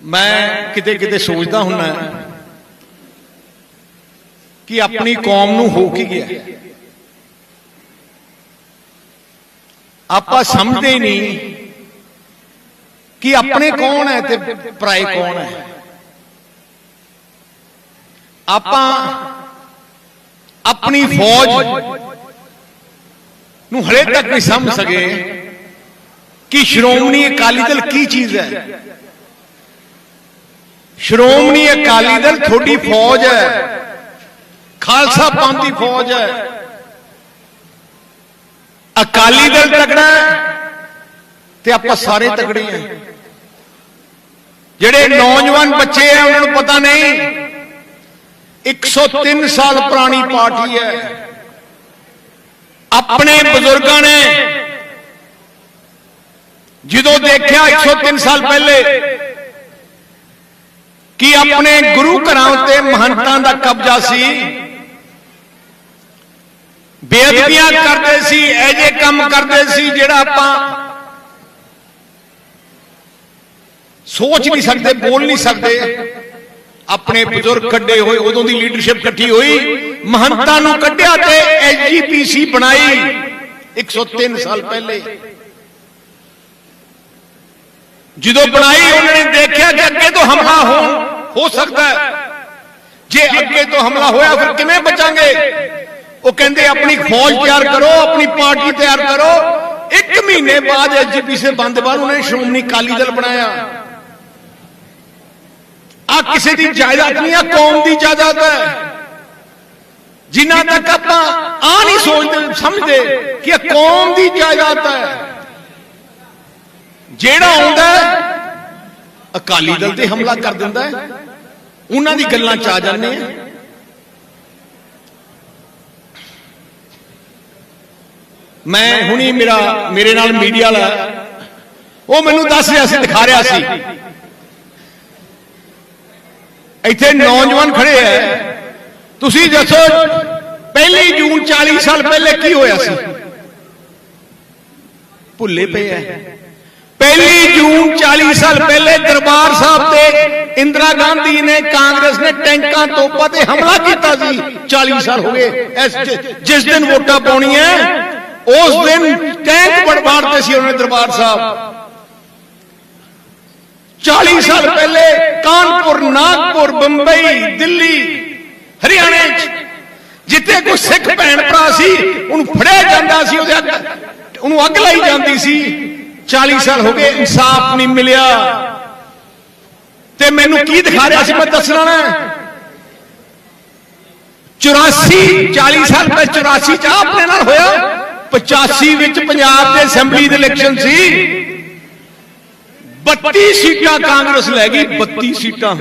ਮੈਂ ਕਿਤੇ ਕਿਤੇ ਸੋਚਦਾ ਹੁੰਨਾ ਕਿ ਆਪਣੀ ਕੌਮ ਨੂੰ ਹੋ ਕੀ ਗਿਆ। ਆਪਾਂ ਸਮਝਦੇ ਹੀ ਨਹੀਂ ਕਿ ਆਪਣੇ ਕੌਣ ਹੈ ਤੇ ਪਰਾਏ ਕੌਣ ਹੈ। ਆਪਾਂ ਆਪਣੀ ਫੌਜ ਨੂੰ ਹਲੇ ਤੱਕ ਨਹੀਂ ਸਮਝ ਸਕੇ ਕਿ ਸ਼੍ਰੋਮਣੀ ਅਕਾਲੀ ਦਲ ਕੀ ਚੀਜ਼ ਹੈ। ਸ਼੍ਰੋਮਣੀ ਅਕਾਲੀ ਦਲ ਤੁਹਾਡੀ ਫੌਜ ਹੈ। ਖਾਲਸਾ ਪੰਥ ਦੀ ਫੌਜ ਹੈ। ਅਕਾਲੀ ਦਲ ਤਕੜਾ ਹੈ ਤੇ ਆਪਾਂ ਸਾਰੇ ਤਕੜੇ ਹਾਂ। ਜਿਹੜੇ ਨੌਜਵਾਨ ਬੱਚੇ ਆ ਉਹਨਾਂ ਨੂੰ ਪਤਾ ਨਹੀਂ। 103 ਸਾਲ ਪੁਰਾਣੀ ਪਾਰਟੀ ਹੈ। ਆਪਣੇ ਬਜ਼ੁਰਗਾਂ ਨੇ ਜਦੋਂ ਦੇਖਿਆ 103 ਸਾਲ ਪਹਿਲੇ ਕਿ ਆਪਣੇ ਗੁਰੂ ਘਰਾਂ ਉੱਤੇ ਮਹੰਤਾਂ ਦਾ ਕਬਜ਼ਾ ਸੀ? ਬੇਅਦਬੀਆਂ ਕਰਦੇ ਸੀ ਐਜੇ ਕੰਮ ਕਰਦੇ ਸੀ ਜਿਹੜਾ ਆਪਾਂ ਸੋਚ ਨਹੀਂ ਸਕਦੇ, ਬੋਲ ਨਹੀਂ ਸਕਦੇ। ਆਪਣੇ ਬਜ਼ੁਰਗ ਕੱਢੇ ਹੋਏ, ਉਦੋਂ ਦੀ ਲੀਡਰਸ਼ਿਪ ਇਕੱਠੀ ਹੋਈ, ਮਹੰਤਾਂ ਨੂੰ ਕੱਢਿਆ ਤੇ ਐਸਜੀਪੀਸੀ ਬਣਾਈ 103 ਸਾਲ ਪਹਿਲੇ। ਜਦੋਂ ਬਣਾਈ, ਉਹਨਾਂ ਨੇ ਦੇਖਿਆ ਕਿ ਅੱਗੇ ਤੋਂ ਹਮਲਾ ਹੋ ਹੋ ਸਕਦਾ ਹੈ। ਜੇ ਅੱਗੇ ਤੋਂ ਹਮਲਾ ਹੋਇਆ, ਫਿਰ ਕਿਵੇਂ ਬਚਾਂਗੇ? ਉਹ ਕਹਿੰਦੇ, ਆਪਣੀ ਫੌਜ ਤਿਆਰ ਕਰੋ, ਆਪਣੀ ਪਾਰਟੀ ਤਿਆਰ ਕਰੋ। ਇੱਕ ਮਹੀਨੇ ਬਾਅਦ ਐਸਜੀਪੀਸੀ ਬੰਦ ਬਾਅਦ ਉਹਨੇ ਸ਼੍ਰੋਮਣੀ ਅਕਾਲੀ ਦਲ ਬਣਾਇਆ। ਆ ਕਿਸੇ ਦੀ ਜਾਇਦਾਦ ਨਹੀਂ ਆ ਕੌਮ ਦੀ ਜਾਇਦਾਦ ਹੈ। ਜਿੰਨਾ ਤੱਕ ਆਪਾਂ ਆ ਨਹੀਂ ਸੋਚਦੇ, ਸਮਝਦੇ ਕਿ ਇਹ ਕੌਮ ਦੀ ਜਾਇਦਾਦ ਹੈ। ਜਿਹੜਾ ਆਉਂਦਾ ਅਕਾਲੀ ਦਲ ਤੇ ਹਮਲਾ ਕਰ ਦਿੰਦਾ ਹੈ। ਉਹਨਾਂ ਦੀ ਗੱਲਾਂ ਚ ਆ ਜਾਂਦੇ ਆ। ਮੈਂ ਹੁਣੀ ਮੇਰਾ ਮੇਰੇ ਨਾਲ ਮੀਡੀਆ ਵਾਲਾ ਉਹ ਮੈਨੂੰ ਦੱਸ ਰਿਹਾ ਸੀ, ਦਿਖਾ ਰਿਹਾ ਸੀ। ਇੱਥੇ ਨੌਜਵਾਨ ਖੜੇ ਐ ਤੁਸੀਂ ਦੱਸੋ, ਪਹਿਲੀ ਜੂਨ 40 ਸਾਲ ਪਹਿਲੇ ਕੀ ਹੋਇਆ ਸੀ? ਭੁੱਲੇ ਪਏ ਐ ਪਹਿਲੀ ਜੂਨ 40 ਸਾਲ ਪਹਿਲੇ ਦਰਬਾਰ ਸਾਹਿਬ ਤੇ ਇੰਦਰਾ ਗਾਂਧੀ ਨੇ, ਕਾਂਗਰਸ ਨੇ ਟੈਂਕਾਂ ਤੋਪਾਂ ਤੇ ਹਮਲਾ ਕੀਤਾ ਸੀ। 40 ਸਾਲ ਹੋ ਗਏ। ਇਸ ਜਿਸ ਦਿਨ ਵੋਟਾਂ ਪਾਉਣੀਆਂ, ਉਸ ਦਿਨ ਟੈਂਕ ਬੜਬਾੜਦੇ ਸੀ ਉਹਨੇ ਦਰਬਾਰ ਸਾਹਿਬ। 40 ਸਾਲ ਪਹਿਲੇ ਕਾਨਪੁਰ, ਨਾਗਪੁਰ, ਬੰਬਈ, ਦਿੱਲੀ, ਹਰਿਆਣੇ ਚ ਜਿੱਥੇ ਕੋਈ ਸਿੱਖ ਭੈਣ ਭਰਾ ਸੀ, ਉਹਨੂੰ ਫੜਿਆ ਜਾਂਦਾ ਸੀ, ਉਹਦੇ ਅੱਗ ਉਹਨੂੰ ਅੱਗ ਲਾਈ ਜਾਂਦੀ ਸੀ। 40 ਸਾਲ ਹੋ ਗਏ ਇਨਸਾਫ ਨਹੀਂ ਮਿਲਿਆ ਤੇ ਮੈਨੂੰ ਕੀ ਦਿਖਾ ਰਿਹਾ ਸੀ ਮੈਂ ਦੱਸਣਾ ਨਾ 84 40 ਸਾਲ ਪਹਿਲੇ 84 ਚ ਆਪਣੇ ਨਾਲ ਹੋਇਆ 85 ਵਿੱਚ ਪੰਜਾਬ ਦੇ ਅਸੈਂਬਲੀ ਦੇ ਇਲੈਕਸ਼ਨ ਸੀ 32 ਸੀਟਾਂ ਕਾਂਗਰਸ ਲੈ ਗਈ 32 ਸੀਟਾਂ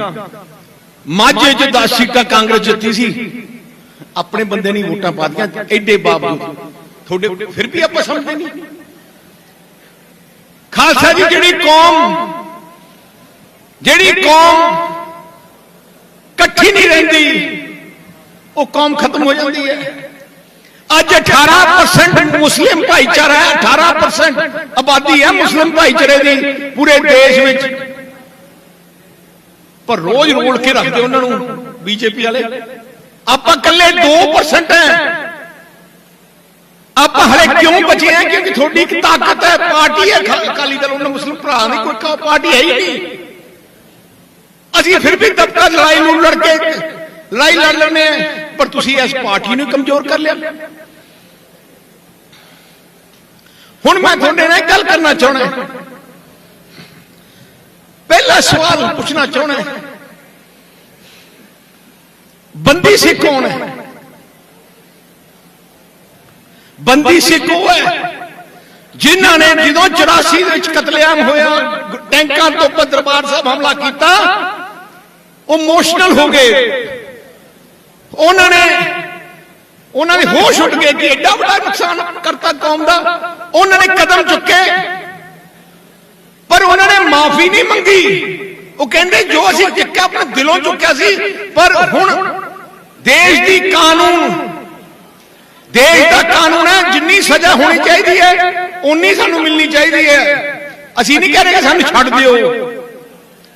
ਮਾਝੇ ਚ 10 ਸੀਟਾਂ ਕਾਂਗਰਸ ਜਿੱਤੀ ਸੀ ਆਪਣੇ ਬੰਦੇ ਨਹੀਂ ਵੋਟਾਂ ਪਾ ਦਿੱਤੀਆਂ ਐਡੇ ਬਾਵਜੂਦ ਤੁਹਾਡੇ ਫਿਰ ਵੀ ਆਪਾਂ ਸਮਝਦੇ ਨਹੀਂ ਖਾਲਸਾ ਜੀ ਜਿਹੜੀ ਕੌਮ ਜਿਹੜੀ ਕੌਮ ਇਕੱਠੀ ਨਹੀਂ ਰਹਿੰਦੀ ਉਹ ਕੌਮ ਖਤਮ ਹੋ ਜਾਂਦੀ ਹੈ ਅੱਜ 18% ਮੁਸਲਿਮ ਭਾਈਚਾਰਾ ਹੈ 18% ਆਬਾਦੀ ਹੈ ਮੁਸਲਿਮ ਭਾਈਚਾਰੇ ਦੀ ਪੂਰੇ ਦੇਸ਼ ਵਿੱਚ ਪਰ ਰੋਜ਼ ਰੋਲ ਕੇ ਰੱਖਦੇ ਉਹਨਾਂ ਨੂੰ ਬੀਜੇਪੀ ਵਾਲੇ ਆਪਾਂ ਕੱਲੇ 2% ਹੈ ਆਪਾਂ ਹਲੇ ਕਿਉਂ ਬਚੇ ਆ ਕਿਉਂਕਿ ਤੁਹਾਡੀ ਇੱਕ ਤਾਕਤ ਹੈ ਪਾਰਟੀ ਹੈ ਅਕਾ- ਅਕਾਲੀ ਦਲ ਉਹਨਾਂ ਮੁਸਲਿਮ ਭਰਾ ਨਹੀਂ ਕੋਈ ਕਾ- ਪਾਰਟੀ ਹੈ ਹੀ ਨਹੀਂ ਅਸੀਂ ਫਿਰ ਵੀ ਦਬਕਾ ਲੜਾਈ ਨੂੰ ਲੜ ਕੇ ਲੜਾਈ ਲੜ ਲੈਂਦੇ ਆ ਪਰ ਤੁਸੀਂ ਇਸ ਪਾਰਟੀ ਨੂੰ ਕਮਜ਼ੋਰ ਕਰ ਲਿਆ ਹੁਣ ਮੈਂ ਤੁਹਾਡੇ ਨਾਲ ਇੱਕ ਗੱਲ ਕਰਨਾ ਚਾਹਣਾ ਪਹਿਲਾ ਸਵਾਲ ਪੁੱਛਣਾ ਚਾਹਣਾ ਬੰਦੀ ਸਿੱਖ ਕੌਣ ਹੈ ਬੰਦੀ ਸਿੱਖ ਉਹ ਹੈ ਜਿਨ੍ਹਾਂ ਨੇ ਜਦੋਂ 84 ਦੇ ਵਿੱਚ ਕਤਲੇਆਮ ਹੋਇਆ, ਟੈਂਕਾਂ ਤੋਂ ਉੱਪਰ ਦਰਬਾਰ ਸਾਹਿਬ ਹਮਲਾ ਕੀਤਾ, ਉਹ ਇਮੋਸ਼ਨਲ ਹੋ ਗਏ। ਉਹਨਾਂ ਨੇ ਉਹਨਾਂ ਦੇ ਹੋਸ਼ ਉੱਡ ਗਏ ਕਿ ਐਡਾ ਵੱਡਾ ਨੁਕਸਾਨ ਕਰਤਾ ਕੌਮ ਦਾ। ਉਹਨਾਂ ਨੇ ਕਦਮ ਚੁੱਕੇ। ਪਰ ਉਹਨਾਂ ਨੇ ਮਾਫੀ ਨਹੀਂ ਮੰਗੀ। ਉਹ ਕਹਿੰਦੇ, ਜੋ ਅਸੀਂ ਚੁੱਕਿਆ, ਆਪਣੇ ਦਿਲੋਂ ਚੁੱਕਿਆ ਸੀ, ਪਰ ਹੁਣ ਦੇਸ਼ ਦੀ ਕਾਨੂੰਨ ਦੇਸ਼ ਦਾ ਕਾਨੂੰਨ ਹੈ, ਜਿੰਨੀ ਸਜ਼ਾ ਹੋਣੀ ਚਾਹੀਦੀ ਹੈ ਉਨੀ ਸਾਨੂੰ ਮਿਲਣੀ ਚਾਹੀਦੀ ਹੈ। ਅਸੀਂ ਨਹੀਂ ਕਹਿ ਰਹੇ ਕਿ ਸਾਨੂੰ ਛੱਡ ਦਿਓ।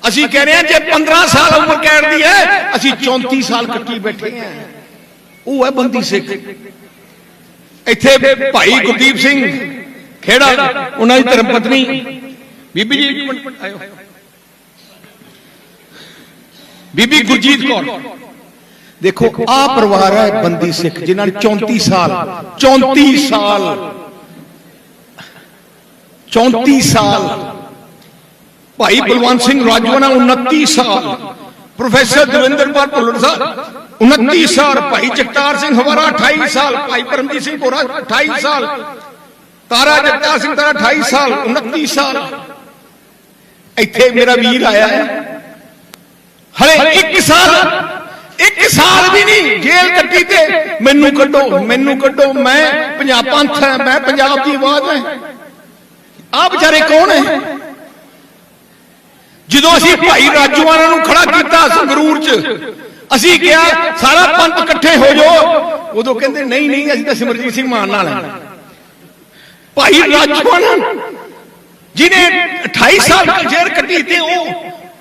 ਅਸੀਂ ਕਹਿ ਰਹੇ ਹਾਂ ਜੇ 15 ਸਾਲ ਉਮਰ ਕੈਦ ਦੀ ਹੈ, ਅਸੀਂ 34 ਸਾਲ ਕੱਟੀ ਬੈਠੇ ਹਾਂ। ਉਹ ਹੈ ਬੰਦੀ ਸਿੱਖ। ਇੱਥੇ ਭਾਈ ਗੁਰਦੀਪ ਸਿੰਘ ਖੇੜਾ, ਉਹਨਾਂ ਦੀ ਧਰਮ ਪਤਨੀ। ਬੀਬੀ ਜੀ ਆਇਓ। ਬੀਬੀ ਗੁਰਜੀਤ ਕੌਰ। ਦੇਖੋ ਆ ਪਰਿਵਾਰ ਹੈ ਬੰਦੀ ਸਿੱਖ ਜਿਨ੍ਹਾਂ ਨੇ 34 ਸਾਲ 34 ਸਾਲ 34 ਸਾਲ ਭਾਈ ਬਲਵੰਤ ਸਿੰਘ ਰਾਜਵਾਨਾ 29 ਸਾਲ ਪ੍ਰੋਫੈਸਰ ਦਵਿੰਦਰਪਾਲ ਭੁੱਲਰ ਸਾਹਿਬ 29 ਸਾਲ ਭਾਈ ਜਗਤਾਰ ਸਿੰਘ ਹਵਾਰਾ 28 ਸਾਲ ਭਾਈ ਪਰਮਜੀਤ ਸਿੰਘ ਕੋਰਾ 28 ਸਾਲ ਤਾਰਾ ਜਗਤਾਰ ਸਿੰਘ ਤਾਰਾ 28 ਸਾਲ 29 ਸਾਲ ਇੱਥੇ ਮੇਰਾ ਵੀਰ ਆਇਆ ਹੈ ਹਲੇ 1 ਸਾਲ 1 ਸਾਲ ਵੀ ਨਹੀਂ ਜੇਲ੍ਹ ਕੱਟੀ ਤੇ ਮੈਨੂੰ ਕੱਢੋ ਮੈਨੂੰ ਕੱਢੋ ਮੈਂ ਪੰਜਾਬ ਪੰਥ ਹੈ ਮੈਂ ਪੰਜਾਬ ਦੀ ਆਵਾਜ਼ ਹੈ। ਆ ਵਿਚਾਰੇ ਕੌਣ ਹੈ? ਜਦੋਂ ਅਸੀਂ ਭਾਈ ਰਾਜੂਆਣਾ ਨੂੰ ਖੜਾ ਕੀਤਾ ਸੰਗਰੂਰ 'ਚ ਅਸੀਂ ਕਿਹਾ ਸਾਰਾ ਪੰਥ ਇਕੱਠੇ ਹੋ ਜਾਓ। ਉਦੋਂ ਕਹਿੰਦੇ ਨਹੀਂ ਨਹੀਂ ਅਸੀਂ ਤਾਂ ਸਿਮਰਜੀਤ ਸਿੰਘ ਮਾਨ ਨਾਲ ਹਾਂ। ਭਾਈ ਰਾਜੂਆਣਾ ਜਿਹਨੇ 28 ਸਾਲ ਜੇਲ੍ਹ ਕੱਟੀ ਤੇ ਉਹ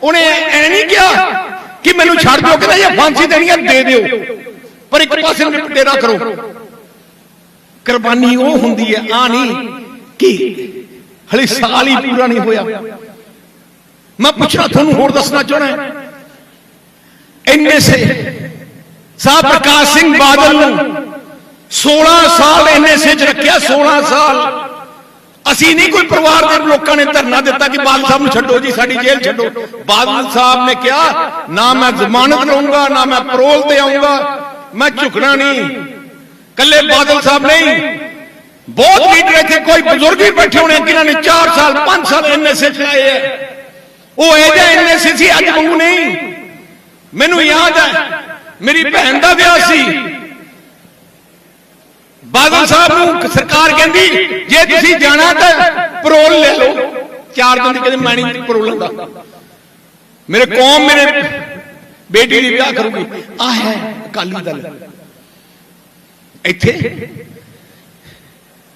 ਉਹਨੇ ਐ ਨਹੀਂ ਕਿਹਾ ਕਿ ਮੈਨੂੰ ਛੱਡ ਦਿਓ ਕਹਿੰਦਾ ਇਹ ਫਾਂਸੀ ਦੇਣੀ ਹੈ ਦੇ ਦਿਓ। ਪਰ ਇੱਕ ਪਾਸੇ ਨੂੰ ਡੇਰਾ ਕਰੋ। ਕੁਰਬਾਨੀ ਉਹ ਹੁੰਦੀ ਹੈ ਆ ਨਹੀਂ ਕਿ? ਹਲੇ ਸਾਲ ਹੀ ਪੂਰਾ ਨਹੀਂ ਹੋਇਆ। ਮੈਂ ਪੁੱਛਣਾ ਤੁਹਾਨੂੰ ਹੋਰ ਦੱਸਣਾ ਚਾਹਣਾ ਇੰਨੇ ਸੇ ਸਾਹ ਪ੍ਰਕਾਸ਼ ਸਿੰਘ ਬਾਦਲ ਨੂੰ 16 ਸਾਲ ਇੰਨੇ ਸੇ ਚ ਰੱਖਿਆ 16 ਸਾਲ ਅਸੀਂ ਨਹੀਂ ਕੋਈ ਪਰਿਵਾਰ ਦੇ ਲੋਕਾਂ ਨੇ ਧਰਨਾ ਦਿੱਤਾ ਕਿ ਬਾਦਲ ਸਾਹਿਬ ਨੂੰ ਛੱਡੋ ਜੀ, ਸਾਡੀ ਜੇਲ੍ਹ ਛੱਡੋ। ਬਾਦਲ ਸਾਹਿਬ ਨੇ ਕਿਹਾ, ਨਾ ਮੈਂ ਜ਼ਮਾਨਤ ਲਵਾਂਗਾ ਨਾ ਮੈਂ ਪਰੋਲ ਤੇ ਆਉਂਗਾ ਮੈਂ ਝੁਕਣਾ ਨਹੀਂ। ਕੱਲੇ ਬਾਦਲ ਸਾਹਿਬ ਨਹੀਂ। ਬਹੁਤ ਲੀਡਰ ਇੱਥੇ ਕੋਈ ਬਜ਼ੁਰਗ ਵੀ ਬੈਠੇ ਹੋਣੇ, ਜਿਨ੍ਹਾਂ ਨੇ 4 ਸਾਲ 5 ਸਾਲ ਐਨਐਸਏ ਚਲਾਏ ਹੈ ਉਹ ਇਹ ਜਿਹਾ ਐਨਐਸਏ ਸੀ, ਅੱਜ ਵਾਂਗੂ ਨਹੀਂ। ਮੈਨੂੰ ਯਾਦ ਹੈ, ਮੇਰੀ ਭੈਣ ਦਾ ਵਿਆਹ ਸੀ। ਬਾਦਲ ਸਾਹਿਬ ਨੂੰ ਸਰਕਾਰ ਕਹਿੰਦੀ ਜੇ ਤੁਸੀਂ ਜਾਣਾ ਤਾਂ ਪਰੋਲ ਲੈ ਲਓ। ਚਾਰ ਦਿਨ ਦੀ ਕਹਿੰਦੇ ਮੈਂ ਨਹੀਂ ਪਰੋਲ ਲੈਂਦਾ। ਮੇਰੇ ਕੌਮ ਮੇਰੇ ਬੇਟੀ ਦੀ ਵਿਆਹ ਕਰੂਗੀ। ਆ ਹੈ ਅਕਾਲੀ ਦਲ। ਇੱਥੇ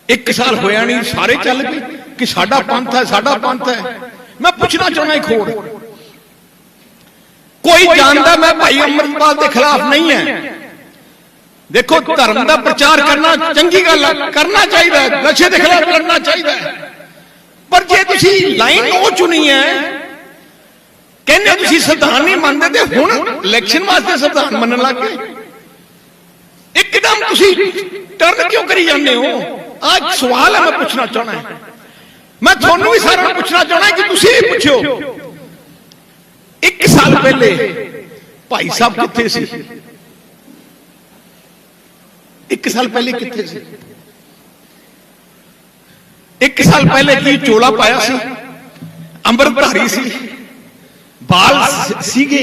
ਇੱਕ ਸਾਲ ਹੋਇਆ ਨਹੀਂ ਸਾਰੇ ਚੱਲ ਪਏ ਕਿ ਸਾਡਾ ਪੰਥ ਹੈ ਸਾਡਾ ਪੰਥ ਹੈ। ਮੈਂ ਪੁੱਛਣਾ ਚਾਹੁੰਦਾ ਇੱਕ ਹੋਰ। ਕੋਈ ਜਾਣਦਾ ਮੈਂ ਭਾਈ ਅਮਰਪਾਲ ਦੇ ਖਿਲਾਫ ਨਹੀਂ ਹੈ। ਦੇਖੋ ਧਰਮ ਦਾ ਪ੍ਰਚਾਰ ਕਰਨਾ ਚੰਗੀ ਗੱਲ ਹੈ ਕਰਨਾ ਚਾਹੀਦਾ ਹੈ ਨਸ਼ੇ ਦੇ ਖਿਲਾਫ ਲੜਨਾ ਚਾਹੀਦਾ ਹੈ। ਪਰ ਜੇ ਤੁਸੀਂ ਲਾਈਨ ਉਹ ਚੁਣੀ ਹੈ ਕਹਿੰਦੇ ਤੁਸੀਂ ਸੰਵਿਧਾਨ ਨਹੀਂ ਮੰਨਦੇ ਤੇ ਹੁਣ ਇਲੈਕਸ਼ਨ ਵਾਸਤੇ ਸੰਵਿਧਾਨ ਮੰਨਣ ਲੱਗ ਗਏ। ਇੱਕਦਮ ਤੁਸੀਂ ਟਰਨ ਕਿਉਂ ਕਰੀ ਜਾਂਦੇ ਹੋ? ਆਹ ਸਵਾਲ ਹੈ ਮੈਂ ਪੁੱਛਣਾ ਚਾਹਣਾ ਹੈ। ਮੈਂ ਤੁਹਾਨੂੰ ਵੀ ਸਾਰਿਆਂ ਨੂੰ ਪੁੱਛਣਾ ਚਾਹਣਾ ਕਿ ਤੁਸੀਂ ਵੀ ਪੁੱਛੋ ਇੱਕ ਸਾਲ ਪਹਿਲੇ ਭਾਈ ਸਾਹਿਬ ਕਿੱਥੇ ਸੀ? ਇੱਕ ਸਾਲ ਪਹਿਲੇ ਕਿੱਥੇ ਸੀ? ਇੱਕ ਸਾਲ ਪਹਿਲੇ ਕੀ ਚੋਲਾ ਪਾਇਆ ਸੀ? ਅੰਮ੍ਰਿਤਧਾਰੀ ਸੀ। ਬਾਲ ਸੀਗੇ।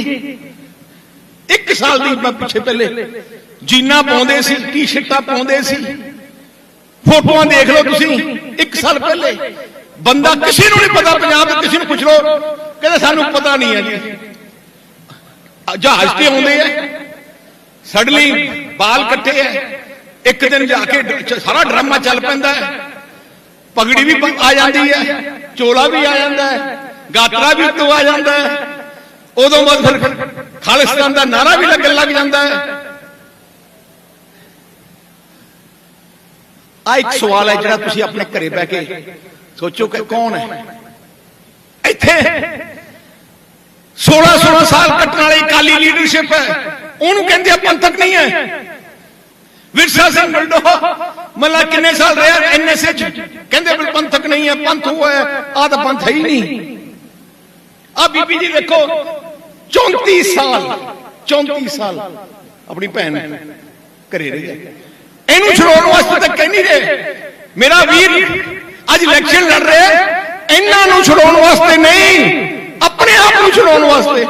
ਇੱਕ ਸਾਲ ਦੀ ਮੈਂ ਪਿੱਛੇ ਪਹਿਲੇ ਜੀਨਾ ਪਾਉਂਦੇ ਸੀ ਟੀ-ਸ਼ਰਟਾਂ ਪਾਉਂਦੇ ਸੀ। ਫੋਟੋਆਂ ਦੇਖ ਲਓ ਤੁਸੀਂ। ਇੱਕ ਸਾਲ ਪਹਿਲੇ ਬੰਦਾ ਕਿਸੇ ਨੂੰ ਨਹੀਂ ਪਤਾ ਪੰਜਾਬ ਦੇ ਕਿਸੇ ਨੂੰ ਪੁੱਛ ਲਓ। ਕਹਿੰਦੇ ਸਾਨੂੰ ਪਤਾ ਨਹੀਂ ਹੈ ਜੀ। ਜਹਾਜ਼ ਤੇ ਆਉਂਦੇ ਆ। ਸਡਲੀ ਬਾਲ ਕੱਟੇ ਆ। ਇੱਕ ਦਿਨ ਜਾ ਕੇ ਸਾਰਾ ਡਰਾਮਾ ਚੱਲ ਪੈਂਦਾ ਹੈ। ਪਗੜੀ ਵੀ ਆ ਜਾਂਦੀ ਹੈ, ਚੋਲਾ ਵੀ ਆ ਜਾਂਦਾ ਹੈ, ਗਾਤਰਾ ਵੀ ਉੱਤੋਂ ਆ ਜਾਂਦਾ ਹੈ। ਉਦੋਂ ਬਾਅਦ ਫਿਰ ਖਾਲਿਸਤਾਨ ਦਾ ਨਾਰਾ ਵੀ ਲੱਗਣ ਲੱਗ ਜਾਂਦਾ ਹੈ। ਆ ਇੱਕ ਸਵਾਲ ਹੈ ਜਿਹੜਾ ਤੁਸੀਂ ਆਪਣੇ ਘਰੇ ਬਹਿ ਕੇ ਸੋਚੋ ਕਿ ਕੌਣ ਹੈ? ਇੱਥੇ 16 16 ਸਾਲ ਕੱਟਣ ਵਾਲੀ ਕਾਲੀ ਲੀਡਰਸ਼ਿਪ ਹੈ। ਉਹਨੂੰ ਕਹਿੰਦੇ ਆ ਪੰਥਕ ਨਹੀਂ ਹੈ। ਵਿਰਸਾ ਸਿੰਘ ਬਲਡੋ ਮੱਲਾ ਕਿੰਨੇ ਸਾਲ ਰਿਹਾ ਐਨਐਸਏ ਚ ਕਹਿੰਦੇ ਵੀ ਪੰਥਕ ਨਹੀਂ ਹੈ ਪੰਥ ਹੈ ਆ ਤਾਂ ਪੰਥ ਹੈ ਹੀ ਨਹੀਂ। ਆ ਬੀਬੀ ਜੀ ਦੇਖੋ 34 ਸਾਲ 34 ਸਾਲ। ਆਪਣੀ ਭੈਣ ਘਰੇ ਰਹੀ ਇਹਨੂੰ ਛਡਾਉਣ ਵਾਸਤੇ ਤਾਂ ਕਹਿੰਦੀ ਰਹੇ। ਮੇਰਾ ਵੀਰ ਅੱਜ ਇਲੈਕਸ਼ਨ ਲੜ ਰਿਹਾ। ਇਹਨਾਂ ਨੂੰ ਛਡਾਉਣ ਵਾਸਤੇ ਨਹੀਂ। ਆਪਣੇ ਆਪ ਨੂੰ ਛਡਾਉਣ ਵਾਸਤੇ।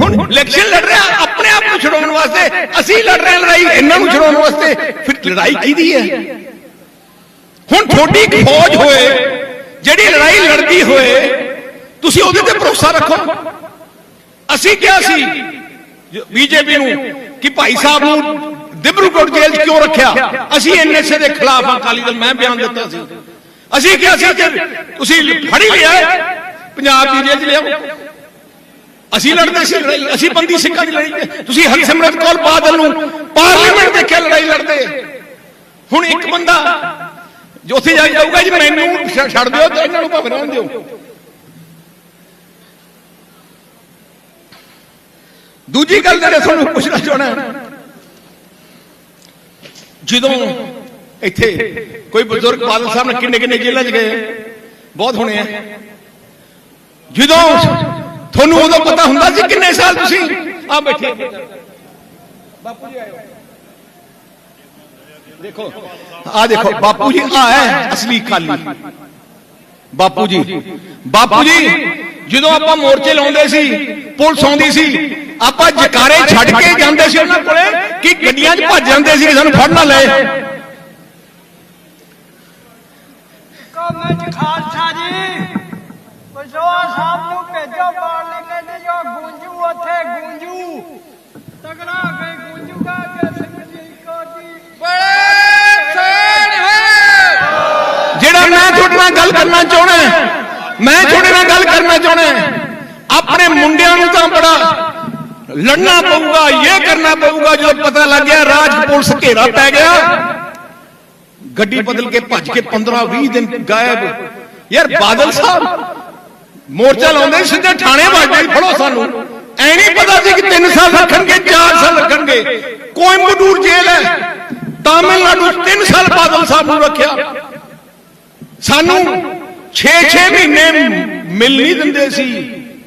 ਹੁਣ ਇਲੈਕਸ਼ਨ ਲੜ ਰਿਹਾ। ਛਡਾਉਣ ਵਾਸਤੇ ਅਸੀਂ ਲੜ ਰਹੇ ਲੜਾਈ, ਇਹਨਾਂ ਨੂੰ ਛਡਾਉਣ ਵਾਸਤੇ। ਫਿਰ ਲੜਾਈ ਕਿਹਦੀ ਹੈ? ਹੁਣ ਤੁਹਾਡੀ ਫੌਜ ਹੋਏ, ਜਿਹੜੀ ਲੜਾਈ ਲੜਦੀ ਹੋਏ, ਤੁਸੀਂ ਉਹਦੇ ਤੇ ਭਰੋਸਾ ਰੱਖੋ। ਅਸੀਂ ਕਿਹਾ ਸੀ ਬੀਜੇਪੀ ਨੂੰ ਕਿ ਭਾਈ ਸਾਹਿਬ ਨੂੰ ਦਿਬਰੂਗੜ੍ਹ ਜੇਲ੍ਹ 'ਚ ਕਿਉਂ ਰੱਖਿਆ? ਅਸੀਂ ਐਨਐਸਏ ਦੇ ਖਿਲਾਫ ਅਕਾਲੀ ਦਲ, ਮੈਂ ਬਿਆਨ ਦਿੱਤਾ ਸੀ। ਅਸੀਂ ਕਿਹਾ ਸੀ ਕਿ ਤੁਸੀਂ ਫੜੀ ਲਿਆ, ਪੰਜਾਬ ਦੀ ਜੇਲ੍ਹ 'ਚ ਲਿਆਓ। ਅਸੀਂ ਲੜਦੇ ਸੀ ਲੜਾਈ ਅਸੀਂ ਬੰਦੀ ਸਿੱਖਾਂ ਦੀ ਲੜਾਈ ਤੁਸੀਂ ਹਰਸਿਮਰਤ ਕੌਰ ਬਾਦਲ ਨੂੰ ਪਾਰਲੀਮੈਂਟ ਦੇ ਕੇ ਲੜਾਈ ਲੜਦੇ। ਹੁਣ ਇੱਕ ਬੰਦਾ ਜੋ ਉੱਥੇ ਜਾ ਜਾਊਗਾ ਜੀ ਮੈਨੂੰ ਛੱਡ ਦਿਓ ਤੇ ਇਹਨਾਂ ਨੂੰ ਭਾਵੇਂ ਰਹਿਣ ਦਿਓ। ਦੂਜੀ ਗੱਲ ਜਿਹੜੇ ਤੁਹਾਨੂੰ ਪੁੱਛਣਾ ਚਾਹਣਾ ਜਦੋਂ ਇੱਥੇ ਕੋਈ ਬਜ਼ੁਰਗ ਬਾਦਲ ਸਾਹਿਬ ਨੇ ਕਿੰਨੇ ਕਿੰਨੇ ਜੇਲ੍ਹਾਂ 'ਚ ਗਏ ਬਹੁਤ ਹੋਣੇ ਆ। ਜਦੋਂ ਤੁਹਾਨੂੰ ਉਦੋਂ ਪਤਾ ਹੁੰਦਾ ਸੀ ਕਿੰਨੇ ਸਾਲ ਤੁਸੀਂ? ਆ ਬੈਠੇ। ਬਾਪੂ ਜੀ ਆਇਓ। ਦੇਖੋ ਆ ਦੇਖੋ ਬਾਪੂ ਜੀ ਆ ਹੈ ਅਸਲੀ ਕਾਲੀ ਬਾਪੂ ਜੀ ਬਾਪੂ ਜੀ ਜਦੋਂ ਆਪਾਂ ਮੋਰਚੇ ਲਾਉਂਦੇ ਸੀ ਪੁਲਿਸ ਆਉਂਦੀ ਸੀ ਆਪਾਂ ਜਕਾਰੇ ਛੱਡ ਕੇ ਜਾਂਦੇ ਸੀ ਉਹਨਾਂ ਕੋਲੇ ਕਿ ਗੱਡੀਆਂ 'ਚ ਭੱਜ ਜਾਂਦੇ ਸੀ ਕਿ ਸਾਨੂੰ ਫੜ ਨਾ ਲਏ। ਕੌਮੈਂਟ ਖਾਲਸਾ ਜੀ। ਪਸ਼ੋਆ ਸਾਹਿਬ ਨੂੰ ਭੇਜੋ ਪਾਰਲੇ ਕਹਿੰਦੇ ਜੋ ਗੂੰਜੂ ਉੱਥੇ ਗੂੰਜੂ। ਤਗੜਾ ਕੇ ਗੂੰਜੂਗਾ ਕਿ ਸਿੰਘ ਜੀ। ਕੋ ਜੀ ਜਿਹੜਾ ਮੈਂ ਤੁਹਾਡੇ ਨਾਲ ਗੱਲ ਕਰਨਾ ਚਾਹਣਾ ਮੈਂ ਤੁਹਾਡੇ ਨਾਲ ਗੱਲ ਕਰਨਾ ਚਾਹਣਾ ਆਪਣੇ ਮੁੰਡਿਆਂ ਨੂੰ ਤਾਂ ਬੜਾ ਲੜਨਾ ਪਊਗਾ ਇਹ ਕਰਨਾ ਪਊਗਾ ਜਦੋਂ ਪਤਾ ਲੱਗ ਗਿਆ ਰਾਜ ਪੁਲਿਸ ਘੇਰਾ ਪੈ ਗਿਆ। ਗੱਡੀ ਬਦਲ ਕੇ ਭੱਜ ਕੇ 15 20 ਦਿਨ ਗਾਇਬ। ਯਾਰ ਬਾਦਲ ਸਾਹਿਬ ਮੋਰਚਾ ਲਾਉਂਦੇ ਸਿੱਧੇ ਥਾਣੇ ਵਾਜਦੇ ਫੜੋ ਸਾਨੂੰ। ਐ ਨਹੀਂ ਪਤਾ ਸੀ ਕਿ 3 ਸਾਲ ਰੱਖਣਗੇ 4 ਸਾਲ ਰੱਖਣਗੇ। ਕੋਇੰਬਟੂਰ ਜੇਲ੍ਹ ਹੈ। ਤਾਮਿਲਨਾਡੂ 'ਚ 3 ਸਾਲ ਬਾਦਲ ਸਾਹਿਬ ਨੂੰ ਰੱਖਿਆ। ਸਾਨੂੰ 6-6 ਮਹੀਨੇ ਮਿਲ ਨਹੀਂ ਦਿੰਦੇ ਸੀ।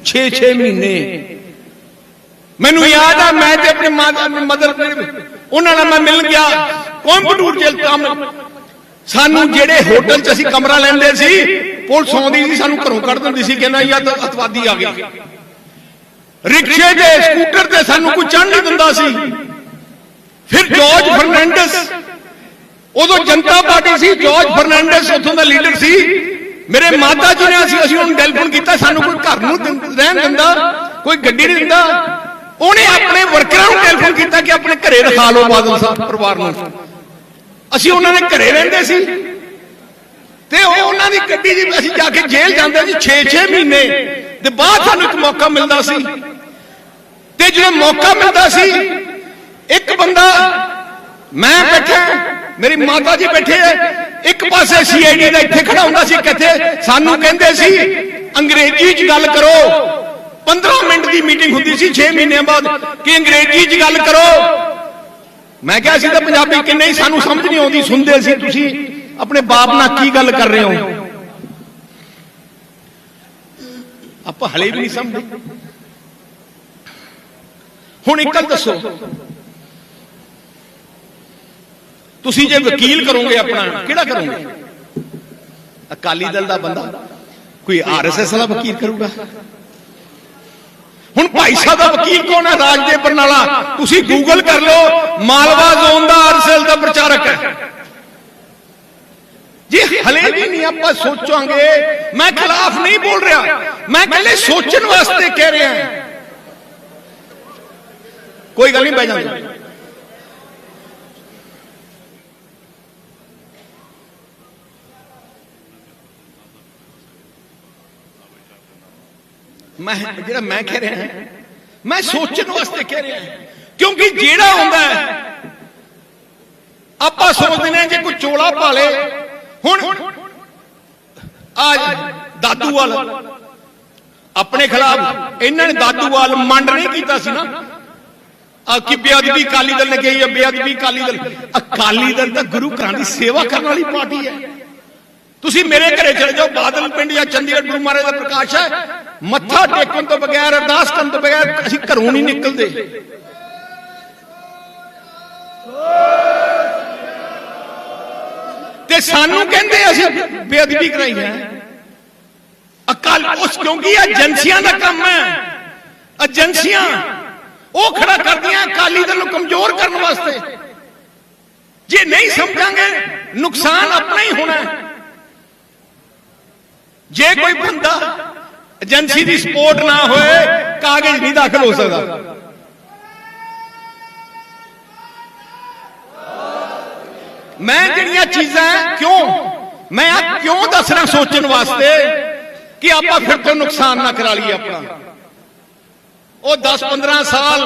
6-6 ਮਹੀਨੇ। ਮੈਨੂੰ ਯਾਦ ਆ, ਮੈਂ ਤੇ ਆਪਣੀ ਮਾਤਾ ਮਦਰ ਉਹਨਾਂ ਨਾਲ ਮੈਂ ਮਿਲ ਗਿਆ। ਕੋਇੰਬਟੂਰ ਜੇਲ੍ਹ, ਤਾਮਿਲ। ਸਾਨੂੰ ਜਿਹੜੇ ਹੋਟਲ 'ਚ ਅਸੀਂ ਕਮਰਾ ਲੈਂਦੇ ਸੀ ਪੁਲਿਸ ਆਉਂਦੀ ਸੀ, ਸਾਨੂੰ ਘਰੋਂ ਕੱਢ ਦਿੰਦੀ ਸੀ, ਕਹਿੰਦਾ ਯਾ ਅਤਵਾਦੀ ਆ ਗਏ। ਰਿਕਸ਼ੇ ਤੇ, ਸਕੂਟਰ ਤੇ ਸਾਨੂੰ ਕੋਈ ਚੜ੍ਹ ਨਹੀਂ ਦਿੰਦਾ ਸੀ। ਫਿਰ ਜਾਰਜ ਫਰਨੈਂਡਸ, ਉਦੋਂ ਜਨਤਾ ਪਾਰਟੀ ਸੀ, ਜਾਰਜ ਫਰਨੈਂਡਸ ਉੱਥੋਂ ਦਾ ਲੀਡਰ ਸੀ। ਮੇਰੇ ਮਾਤਾ ਜੀ ਨੇ ਅਸੀਂ ਅਸੀਂ ਉਹਨੂੰ ਟੈਲੀਫੋਨ ਕੀਤਾ, ਸਾਨੂੰ ਕੋਈ ਘਰ ਨੂੰ ਰਹਿਣ ਦਿੰਦਾ, ਕੋਈ ਗੱਡੀ ਨਹੀਂ ਦਿੰਦਾ। ਉਹਨੇ ਆਪਣੇ ਵਰਕਰਾਂ ਨੂੰ ਟੈਲੀਫੋਨ ਕੀਤਾ ਕਿ ਆਪਣੇ ਘਰੇ ਰਖਾ ਲਓ ਬਾਦਲ ਸਾਹਿਬ ਪਰਿਵਾਰ ਨੂੰ। ਅਸੀਂ ਉਹਨਾਂ ਦੇ ਘਰੇ ਰਹਿੰਦੇ ਸੀ। ਤੇ ਉਹ ਉਹਨਾਂ ਦੀ ਗੱਡੀ 'ਚ ਅਸੀਂ ਜਾ ਕੇ ਜੇਲ੍ਹ ਜਾਂਦੇ ਸੀ 6-6 ਮਹੀਨੇ। ਤੇ ਬਾਅਦ ਸਾਨੂੰ ਇੱਕ ਮੌਕਾ ਮਿਲਦਾ ਸੀ। ਤੇ ਜਦੋਂ ਮੌਕਾ ਮਿਲਦਾ ਸੀ ਇੱਕ ਬੰਦਾ ਮੈਂ ਬੈਠਾ ਮੇਰੀ ਮਾਤਾ ਜੀ ਬੈਠੇ ਐ ਇੱਕ ਪਾਸੇ ਸੀਆਈਡੀ ਦਾ ਇੱਥੇ ਖੜਾ ਹੁੰਦਾ ਸੀ ਕਿੱਥੇ ਸਾਨੂੰ ਕਹਿੰਦੇ ਸੀ ਅੰਗਰੇਜ਼ੀ 'ਚ ਗੱਲ ਕਰੋ। 15 ਮਿੰਟ ਦੀ ਮੀਟਿੰਗ ਹੁੰਦੀ ਸੀ 6 ਮਹੀਨਿਆਂ ਬਾਅਦ ਕਿ ਅੰਗਰੇਜ਼ੀ 'ਚ ਗੱਲ ਕਰੋ। ਮੈਂ ਕਿਹਾ ਸੀ ਤਾਂ ਪੰਜਾਬੀ ਕਿ ਨਹੀਂ ਸਾਨੂੰ ਸਮਝ ਨਹੀਂ ਆਉਂਦੀ ਸੁਣਦੇ ਸੀ ਤੁਸੀਂ। ਆਪਣੇ ਬਾਪ ਨਾਲ ਕੀ ਗੱਲ ਕਰ ਰਹੇ ਹੋ? ਆਪਾਂ ਹਲੇ ਵੀ ਨਹੀਂ ਸਮਝਦੇ ਹੁਣ ਇੱਕ ਗੱਲ ਦੱਸੋ। ਤੁਸੀਂ ਜੇ ਵਕੀਲ ਕਰੋਗੇ ਆਪਣਾ, ਕਿਹੜਾ ਕਰੋਗੇ? ਅਕਾਲੀ ਦਲ ਦਾ ਬੰਦਾ। ਕੋਈ ਆਰਐਸਐਸ ਵਾਲਾ ਵਕੀਲ ਕਰੂਗਾ। ਹੁਣ ਭਾਈ ਸਾਹਿਬ ਦਾ ਵਕੀਲ ਕੌਣ ਹੈ? ਰਾਜ ਦੇ ਬਰਨਾਲਾ। ਤੁਸੀਂ ਗੂਗਲ ਕਰ ਲਓ। ਮਾਲਵਾ ਜ਼ੋਨ ਦਾ ਆਰਐਸਐਸ ਦਾ ਪ੍ਰਚਾਰਕ ਹੈ। ਜੀ, ਹਲੇ ਵੀ ਨਹੀਂ ਆਪਾਂ ਸੋਚਾਂਗੇ। ਮੈਂ ਖਿਲਾਫ ਨਹੀਂ ਬੋਲ ਰਿਹਾ। ਮੈਂ ਕਹਿੰਦੇ ਸੋਚਣ ਵਾਸਤੇ ਕਹਿ ਰਿਹਾ ਕੋਈ ਗੱਲ ਨਹੀਂ, ਬਹਿ ਜਾਂਦੇ ਮੈਂ ਜਿਹੜਾ ਮੈਂ ਕਹਿ ਰਿਹਾ ਮੈਂ ਸੋਚਣ ਵਾਸਤੇ ਕਹਿ ਰਿਹਾ ਕਿਉਂਕਿ ਜਿਹੜਾ ਹੁੰਦਾ ਆਪਾਂ ਸੋਚਦੇ ਨੇ ਜੇ ਕੋਈ ਚੋਲਾ ਪਾ ਲੇ ਹੁਣ ਆ ਦਾਦੂਵਾਲ ਆਪਣੇ ਖਿਲਾਫ ਇਹਨਾਂ ਨੇ ਦਾਦੂਵਾਲ ਮੰਡ ਨਹੀਂ ਕੀਤਾ ਸੀ ਨਾ। ਆ ਕਿ ਬੇਅਦਬੀ ਅਕਾਲੀ ਦਲ ਨੇ ਕਹੀ ਹੈ ਬੇਅਦਬੀ ਅਕਾਲੀ ਦਲ। ਅਕਾਲੀ ਦਲ ਤਾਂ ਗੁਰੂ ਘਰਾਂ ਦੀ ਸੇਵਾ ਕਰਨ ਵਾਲੀ ਪਾਰਟੀ ਹੈ। ਤੁਸੀਂ ਮੇਰੇ ਘਰੇ ਚਲੇ ਜਾਓ ਬਾਦਲ ਪਿੰਡ ਜਾਂ ਚੰਡੀਗੜ੍ਹ ਗੁਰੂ ਮਹਾਰਾਜ ਦਾ ਪ੍ਰਕਾਸ਼ ਹੈ। ਮੱਥਾ ਟੇਕਣ ਤੋਂ ਬਗੈਰ ਅਰਦਾਸ ਕਰਨ ਤੋਂ ਬਗੈਰ ਅਸੀਂ ਘਰੋਂ ਨਹੀਂ ਨਿਕਲਦੇ। ਤੇ ਸਾਨੂੰ ਕਹਿੰਦੇ ਅਸੀਂ ਬੇਅਦਬੀ ਕਰਾਈ ਹੈ। ਅਕਾਲ ਉਸ ਕਿਉਂਕਿ ਇਹ ਏਜੰਸੀਆਂ ਦਾ ਕੰਮ ਹੈ। ਏਜੰਸੀਆਂ ਉਹ ਖੜਾ ਕਰਦੀਆਂ ਅਕਾਲੀ ਦਲ ਨੂੰ ਕਮਜ਼ੋਰ ਕਰਨ ਵਾਸਤੇ। ਜੇ ਨਹੀਂ ਸਮਝਾਂਗੇ, ਨੁਕਸਾਨ ਆਪਣਾ ਹੀ ਹੋਣਾ ਜੇ ਕੋਈ ਬੰਦਾ ਏਜੰਸੀ ਦੀ ਸਪੋਰਟ ਨਾ ਹੋਏ, ਕਾਗਜ਼ ਨਹੀਂ ਦਾਖਲ ਹੋ ਸਕਦਾ। ਮੈਂ ਜਿਹੜੀਆਂ ਚੀਜ਼ਾਂ ਕਿਉਂ? ਮੈਂ ਆ ਕਿਉਂ ਦੱਸਣਾ ਸੋਚਣ ਵਾਸਤੇ ਕਿ ਆਪਾਂ ਫਿਰ ਤੋਂ ਨੁਕਸਾਨ ਨਾ ਕਰਾ ਲਈਏ ਆਪਣਾ? ਉਹ 10 15 ਸਾਲ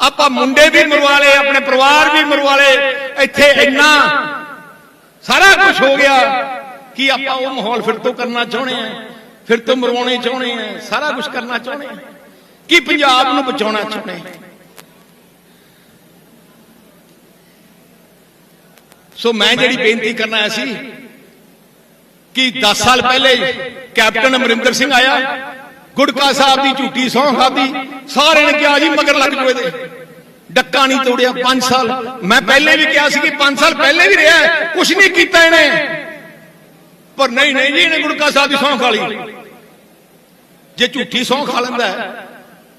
ਆਪਾਂ ਮੁੰਡੇ ਵੀ ਮਰਵਾ ਲਏ ਆਪਣੇ ਪਰਿਵਾਰ ਵੀ ਮਰਵਾ ਲਏ ਇੱਥੇ ਇੰਨਾ ਸਾਰਾ ਕੁਝ ਹੋ ਗਿਆ ਕਿ ਆਪਾਂ ਉਹ ਮਾਹੌਲ ਫਿਰ ਤੋਂ ਕਰਨਾ ਚਾਹੁੰਦੇ ਆ ਫਿਰ ਤੋਂ ਮਰਵਾਉਣੇ ਚਾਹੁੰਦੇ ਆ ਸਾਰਾ ਕੁਝ ਕਰਨਾ ਚਾਹੁੰਦੇ ਆ ਕਿ ਪੰਜਾਬ ਨੂੰ ਬਚਾਉਣਾ ਚਾਹੁੰਦੇ ਆ ਸੋ ਮੈਂ ਜਿਹੜੀ ਬੇਨਤੀ ਕਰਨਾ ਆਇਆ ਸੀ ਕਿ 10 ਸਾਲ ਪਹਿਲੇ ਕੈਪਟਨ ਅਮਰਿੰਦਰ ਸਿੰਘ ਆਇਆ ਗੁੜਕਾ ਸਾਹਿਬ ਦੀ ਝੂਠੀ ਸਹੁੰ ਖਾਦੀ ਸਾਰਿਆਂ ਨੇ ਕਿਹਾ ਜੀ ਮਗਰ ਲੱਗ ਜੋ ਇਹਦੇ। ਡੱਕਾ ਨਹੀਂ ਤੋੜਿਆ 5 ਸਾਲ। ਮੈਂ ਪਹਿਲੇ ਵੀ ਕਿਹਾ ਸੀ ਕਿ 5 ਸਾਲ ਪਹਿਲੇ ਵੀ ਰਿਹਾ ਕੁਝ ਨਹੀਂ ਕੀਤਾ ਇਹਨੇ। ਪਰ ਨਹੀਂ ਨਹੀਂ ਜੀ ਇਹਨੇ ਗੁੜਕਾ ਸਾਹਿਬ ਦੀ ਸਹੁੰ ਖਾ ਲਈ। ਜੇ ਝੂਠੀ ਸਹੁੰ ਖਾ ਲੈਂਦਾ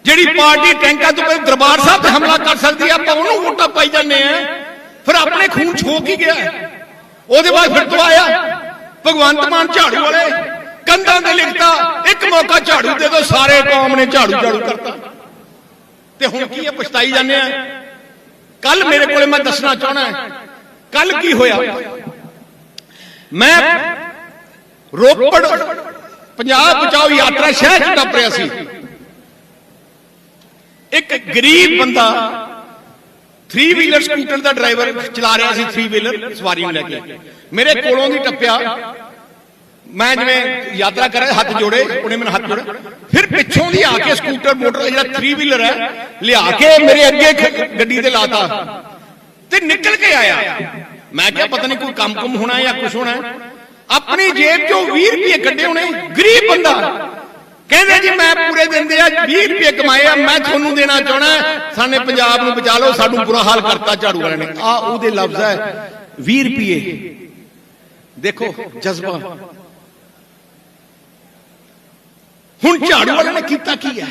ਜਿਹੜੀ ਪਾਰਟੀ ਟੈਂਕਾਂ ਤੋਂ ਦਰਬਾਰ ਸਾਹਿਬ ਤੇ ਹਮਲਾ ਕਰ ਸਕਦੀ ਹੈ ਆਪਾਂ ਉਹਨੂੰ ਵੋਟਾਂ ਪਾਈ ਜਾਂਦੇ ਆ ਫਿਰ ਆਪਣੇ ਖੂਨ ਛੋ ਕੀ ਗਿਆ ਉਹਦੇ ਬਾਅਦ ਫਿਰ ਤੋਂ ਆਇਆ ਭਗਵੰਤ ਮਾਨ ਝਾੜੂ ਵਾਲੇ। ਕੰਧਾਂ ਤੇ ਲਿਖਤਾ ਇੱਕ ਮੌਕਾ ਝਾੜੂ ਦੇ ਦੋ ਸਾਰੇ ਕੌਮ ਨੇ ਝਾੜੂ ਝਾੜੂ ਕਰਤਾ। ਤੇ ਹੁਣ ਕੀ ਹੈ ਪਛਤਾਈ ਜਾਂਦੇ ਆ। ਕੱਲ ਮੇਰੇ ਕੋਲੇ ਮੈਂ ਦੱਸਣਾ ਚਾਹਣਾ ਕੱਲ ਕੀ ਹੋਇਆ? ਮੈਂ ਰੋਪੜ ਪੰਜਾਬ ਬਚਾਓ ਯਾਤਰਾ ਸ਼ਹਿਰ ਚ ਟੱਪ ਰਿਹਾ ਸੀ। ਇੱਕ ਗਰੀਬ ਬੰਦਾ 3 ਵੀਲਰ ਸਕੂਟਰ ਦਾ ਡਰਾਈਵਰ ਚਲਾ ਰਿਹਾ ਸੀ 3 ਵੀਲਰ ਸਵਾਰੀ ਨੂੰ ਲੈ ਕੇ। ਮੇਰੇ ਕੋਲੋਂ ਦੀ ਟੱਪਿਆ। ਮੈਂ ਜਿਵੇਂ ਯਾਤਰਾ ਕਰ ਰਿਹਾ, ਹੱਥ ਜੋੜੇ, ਉਹਨੇ ਮੈਨੂੰ ਹੱਥ ਜੋੜੇ ਫਿਰ ਪਿੱਛੋਂ ਦੀ ਆ ਕੇ ਸਕੂਟਰ ਮੋਟਰ, ਜਿਹੜਾ 3 ਵੀਲਰ ਹੈ, ਲਿਆ ਕੇ ਮੇਰੇ ਅੱਗੇ ਗੱਡੀ ਤੇ ਲਾਤਾ। ਤੇ ਨਿਕਲ ਕੇ ਆਇਆ। ਮੈਂ ਕਿਹਾ, ਪਤਾ ਨਹੀਂ ਕੋਈ ਕੰਮ ਕੁਮ ਹੋਣਾ ਜਾਂ ਕੁਝ ਹੋਣਾ। ਆਪਣੀ ਜੇਬ ਚੋਂ 20 ਰੁਪਏ ਕੱਢੇ ਹੋਣੇ ਗਰੀਬ ਬੰਦਾ। ਕਹਿੰਦੇ ਜੀ ਮੈਂ ਪੂਰੇ ਦਿੰਦੇ ਆ 20 ਰੁਪਏ ਕਮਾਏ ਆ, ਮੈਂ ਤੁਹਾਨੂੰ ਦੇਣਾ ਚਾਹਣਾ ਸਾਨੇ ਪੰਜਾਬ ਨੂੰ ਬਚਾ ਲਓ ਸਾਨੂੰ ਬੁਰਾ ਹਾਲ ਕਰਤਾ ਝਾੜੂ ਵਾਲਿਆਂ ਨੇ। ਆ ਉਹਦੇ ਲਫ਼ਜ਼ ਹੈ 20 ਰੁਪਏ। ਦੇਖੋ, ਜਜ਼ਬਾ। ਹੁਣ ਝਾੜੂ ਵਾਲਿਆਂ ਨੇ ਕੀਤਾ ਕੀ ਹੈ?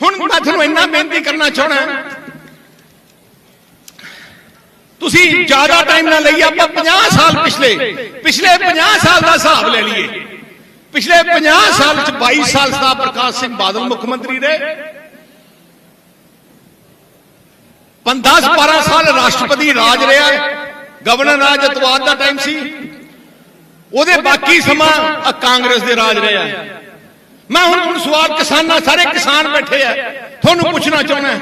ਹੁਣ ਮੈਂ ਤੁਹਾਨੂੰ ਇੰਨਾ ਬੇਨਤੀ ਕਰਨਾ ਚਾਹਣਾ ਤੁਸੀਂ ਜ਼ਿਆਦਾ ਟਾਈਮ ਨਾ ਲਈਏ, ਆਪਾਂ 50 ਸਾਲ ਪਿਛਲੇ ਪਿਛਲੇ 50 ਸਾਲ ਦਾ ਹਿਸਾਬ ਲੈ ਲਈਏ। ਪਿਛਲੇ 50 ਸਾਲ ਚ 22 ਸਾਲ ਸਰਦਾਰ ਪ੍ਰਕਾਸ਼ ਸਿੰਘ ਬਾਦਲ ਮੁੱਖ ਮੰਤਰੀ ਰਹੇ। 10 12 ਸਾਲ ਰਾਸ਼ਟਰਪਤੀ ਰਾਜ ਰਿਹਾ ਗਵਰਨਰ ਰਾਜ ਅਤਵਾਦ ਦਾ ਟਾਈਮ ਸੀ। ਉਹਦੇ ਬਾਕੀ ਸਮਾਂ ਕਾਂਗਰਸ ਦੇ ਰਾਜ ਰਿਹਾ। ਮੈਂ ਹੁਣ ਤੁਹਾਨੂੰ ਸਵਾਲ ਕਿਸਾਨਾਂ ਸਾਰੇ ਕਿਸਾਨ ਬੈਠੇ ਆ। ਤੁਹਾਨੂੰ ਪੁੱਛਣਾ ਚਾਹੁੰਦਾ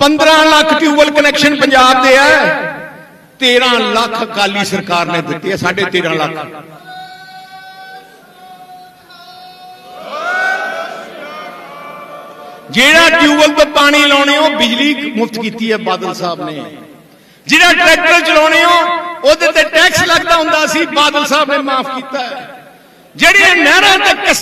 15 ਲੱਖ ਟਿਊਬਲ ਕਨੈਕਸ਼ਨ ਪੰਜਾਬ ਦੇ ਆ। 13 ਲੱਖ ਅਕਾਲੀ ਸਰਕਾਰ ਨੇ ਦਿੱਤੇ ਆ ਸਾਢੇ 13 ਲੱਖ। ਜਿਹੜਾ ਟਿਊਬਲ ਤੋਂ ਪਾਣੀ ਲਾਉਣੇ ਹੋ, ਬਿਜਲੀ ਮੁਫਤ ਕੀਤੀ ਹੈ ਬਾਦਲ ਸਾਹਿਬ ਨੇ। ਜਿਹੜਾ ਟਰੈਕਟਰ ਚਲਾਉਣੇ ਹੋ, ਉਹਦੇ ਤੇ ਟੈਕਸ ਲੱਗਦਾ ਹੁੰਦਾ ਸੀ, ਬਾਦਲ ਸਾਹਿਬ ਨੇ ਮਾਫ ਕੀਤਾ ਹੈ। ਜਿਹੜੀਆਂ ਨਹਿਰਾਂ ਤੇ